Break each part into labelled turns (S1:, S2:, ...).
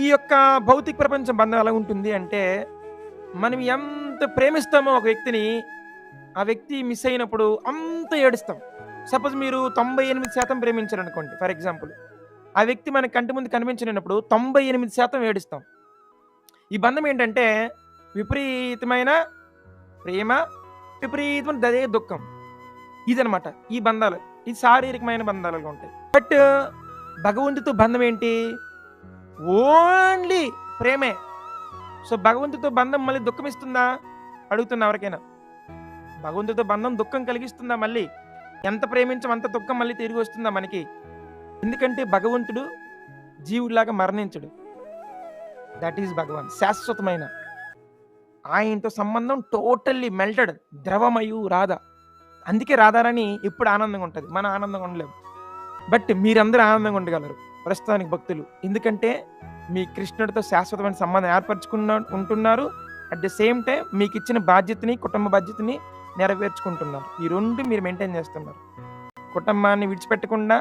S1: ఈ యొక్క భౌతిక ప్రపంచం బంధం ఎలా ఉంటుంది అంటే మనం ఎంత ప్రేమిస్తామో ఒక వ్యక్తిని ఆ వ్యక్తి మిస్ అయినప్పుడు అంత ఏడుస్తాం. సపోజ్ మీరు తొంభై ఎనిమిది శాతం ప్రేమించారనుకోండి ఫర్ ఎగ్జాంపుల్. ఆ వ్యక్తి మన కంటి ముందు కనిపించినప్పుడు తొంభై ఎనిమిది శాతం ఏడుస్తాం. ఈ బంధం ఏంటంటే విపరీతమైన ప్రేమ విపరీతమైన దదే దుఃఖం. ఇదనమాట ఈ బంధాలు ఇది శారీరకమైన బంధాలుగా ఉంటాయి? బట్ భగవంతుతో బంధం ఏంటి? ఓన్లీ ప్రేమే. సో భగవంతుతో బంధం మళ్ళీ దుఃఖం ఇస్తుందా అడుగుతున్నా ఎవరికైనా. భగవంతుతో బంధం దుఃఖం కలిగిస్తుందా మళ్ళీ? ఎంత ప్రేమించం అంత దుఃఖం మళ్ళీ తిరిగి వస్తుందా మనకి? ఎందుకంటే భగవంతుడు జీవుడిలాగా మరణించడు. దట్ ఈస్ భగవాన్. శాశ్వతమైన. ఆయనతో సంబంధం టోటల్లీ మెల్టెడ్ ద్రవమయు రాధ. అందుకే రాధారాణి ఎప్పుడు ఆనందంగా ఉంటుంది. మన ఆనందంగా ఉండలేము. బట్ మీరందరూ ఆనందంగా ఉండగలరు. ప్రస్తుతానికి భక్తులు. ఎందుకంటే మీ కృష్ణుడితో శాశ్వతమైన సంబంధం ఏర్పరచుకున్న ఉంటున్నారు. అట్ ద సేమ్ టైం మీకు ఇచ్చిన బాధ్యతని కుటుంబ బాధ్యతని నెరవేర్చుకుంటున్నారు. ఈ రెండు మీరు మెయింటైన్ చేస్తున్నారు. కుటుంబాన్ని విడిచిపెట్టకుండా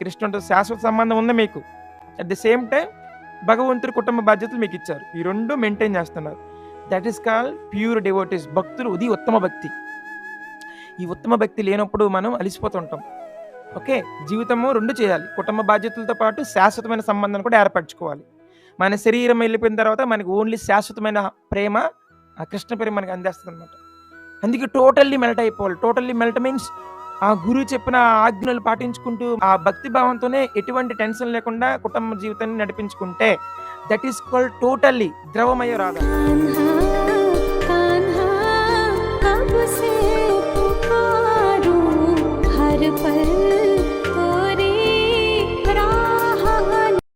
S1: కృష్ణుడితో శాశ్వత సంబంధం ఉంది మీకు? అట్ ద సేమ్ టైం భగవంతుడి కుటుంబ బాధ్యతలు మీకు ఇచ్చారు ఈ రెండు మెయింటైన్ చేస్తున్నారు. That is call pure devotees భక్తులు ఇది ఉత్తమ భక్తి. ఈ ఉత్తమ భక్తి లేనప్పుడు మనం అలిసిపోతుంటాం. ఓకే జీవితము రెండు చేయాలి కుటుంబ బాధ్యతలతో పాటు శాశ్వతమైన సంబంధం కూడా ఏర్పరచుకోవాలి మన శరీరం వెళ్ళిపోయిన తర్వాత మనకి ఓన్లీ శాశ్వతమైన ప్రేమ ఆ కృష్ణ ప్రేమ మనకి అందేస్తుంది అనమాట అందుకే టోటల్లీ మెల్ట్ అయిపోవాలి టోటల్లీ మెల్ట్ మీన్స్ ఆ గురువు చెప్పిన ఆజ్ఞలు పాటించుకుంటూ ఆ భక్తి భావంతోనే ఎటువంటి టెన్షన్ లేకుండా కుటుంబ జీవితాన్ని నడిపించుకుంటే దట్ ఈస్ కాల్డ్ టోటల్లీ ద్రవమయ రాధ